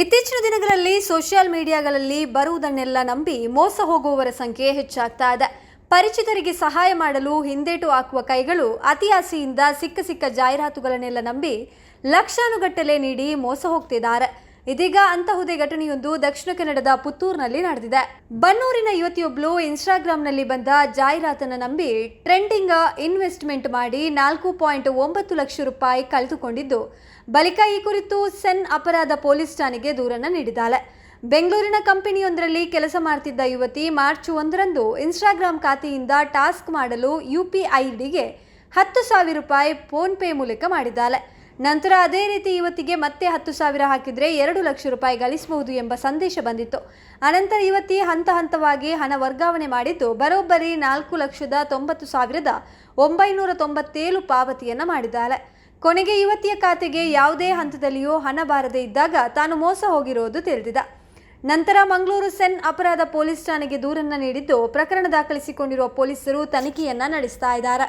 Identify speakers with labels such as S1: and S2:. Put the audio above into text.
S1: ಇತ್ತೀಚಿನ ದಿನಗಳಲ್ಲಿ ಸೋಷಿಯಲ್ ಮೀಡಿಯಾಗಳಲ್ಲಿ ಬರುವುದನ್ನೆಲ್ಲ ನಂಬಿ ಮೋಸ ಹೋಗುವವರ ಸಂಖ್ಯೆ ಹೆಚ್ಚಾಗ್ತಾ ಇದೆ. ಪರಿಚಿತರಿಗೆ ಸಹಾಯ ಮಾಡಲು ಹಿಂದೇಟು ಹಾಕುವ ಕೈಗಳು ಅತಿಯಾಸೆಯಿಂದ ಸಿಕ್ಕ ಸಿಕ್ಕ ಜಾಹೀರಾತುಗಳನ್ನೆಲ್ಲ ನಂಬಿ ಲಕ್ಷಾನುಗಟ್ಟಲೆ ನೀಡಿ ಮೋಸ ಹೋಗ್ತಿದ್ದಾರೆ. ಇದೀಗ ಅಂತಹುದೇ ಘಟನೆಯೊಂದು ದಕ್ಷಿಣ ಕನ್ನಡದ ಪುತ್ತೂರಿನಲ್ಲಿ ನಡೆದಿದೆ. ಬನ್ನೂರಿನ ಯುವತಿಯೊಬ್ಬಳು ಇನ್ಸ್ಟಾಗ್ರಾಮ್ನಲ್ಲಿ ಬಂದ ಜಾಹೀರಾತನ್ನು ನಂಬಿ ಟ್ರೆಂಡಿಂಗ್ ಇನ್ವೆಸ್ಟ್ಮೆಂಟ್ ಮಾಡಿ ನಾಲ್ಕು ಪಾಯಿಂಟ್ ಒಂಬತ್ತು ಲಕ್ಷ ರೂಪಾಯಿ ಕಳೆದುಕೊಂಡಿದ್ದು, ಬಳಿಕ ಈ ಕುರಿತು ಸೆನ್ ಅಪರಾಧ ಪೊಲೀಸ್ ಠಾಣೆಗೆ ದೂರನ್ನು ನೀಡಿದ್ದಾಳೆ. ಬೆಂಗಳೂರಿನ ಕಂಪನಿಯೊಂದರಲ್ಲಿ ಕೆಲಸ ಮಾಡ್ತಿದ್ದ ಯುವತಿ ಮಾರ್ಚ್ ಒಂದರಂದು ಇನ್ಸ್ಟಾಗ್ರಾಮ್ ಖಾತೆಯಿಂದ ಟಾಸ್ಕ್ ಮಾಡಲು ಯುಪಿಐಡಿಗೆ ಹತ್ತು ಸಾವಿರ ರೂಪಾಯಿ ಫೋನ್ಪೇ ಮೂಲಕ ಮಾಡಿದ್ದಾಳೆ. ನಂತರ ಅದೇ ರೀತಿ ಯುವತಿಗೆ ಮತ್ತೆ ಹತ್ತು ಸಾವಿರ ಹಾಕಿದರೆ ಎರಡು ಲಕ್ಷ ರೂಪಾಯಿ ಗಳಿಸಬಹುದು ಎಂಬ ಸಂದೇಶ ಬಂದಿತ್ತು. ಅನಂತರ ಯುವತಿ ಹಂತ ಹಂತವಾಗಿ ಹಣ ವರ್ಗಾವಣೆ ಮಾಡಿದ್ದು, ಬರೋಬ್ಬರಿ ನಾಲ್ಕು ಲಕ್ಷದ ತೊಂಬತ್ತು ಸಾವಿರದ ಒಂಬೈನೂರ ತೊಂಬತ್ತೇಳು ಪಾವತಿಯನ್ನು ಮಾಡಿದ್ದಾಳೆ. ಕೊನೆಗೆ ಯುವತಿಯ ಖಾತೆಗೆ ಯಾವುದೇ ಹಂತದಲ್ಲಿಯೂ ಹಣ ಬಾರದೇ ಇದ್ದಾಗ ತಾನು ಮೋಸ ಹೋಗಿರೋದು ತಿಳಿದಿದೆ. ನಂತರ ಮಂಗಳೂರು ಸೆನ್ ಅಪರಾಧ ಪೊಲೀಸ್ ಠಾಣೆಗೆ ದೂರನ್ನ ನೀಡಿದ್ದು, ಪ್ರಕರಣ ದಾಖಲಿಸಿಕೊಂಡಿರುವ ಪೊಲೀಸರು ತನಿಖೆಯನ್ನ ನಡೆಸ್ತಾ ಇದ್ದಾರೆ.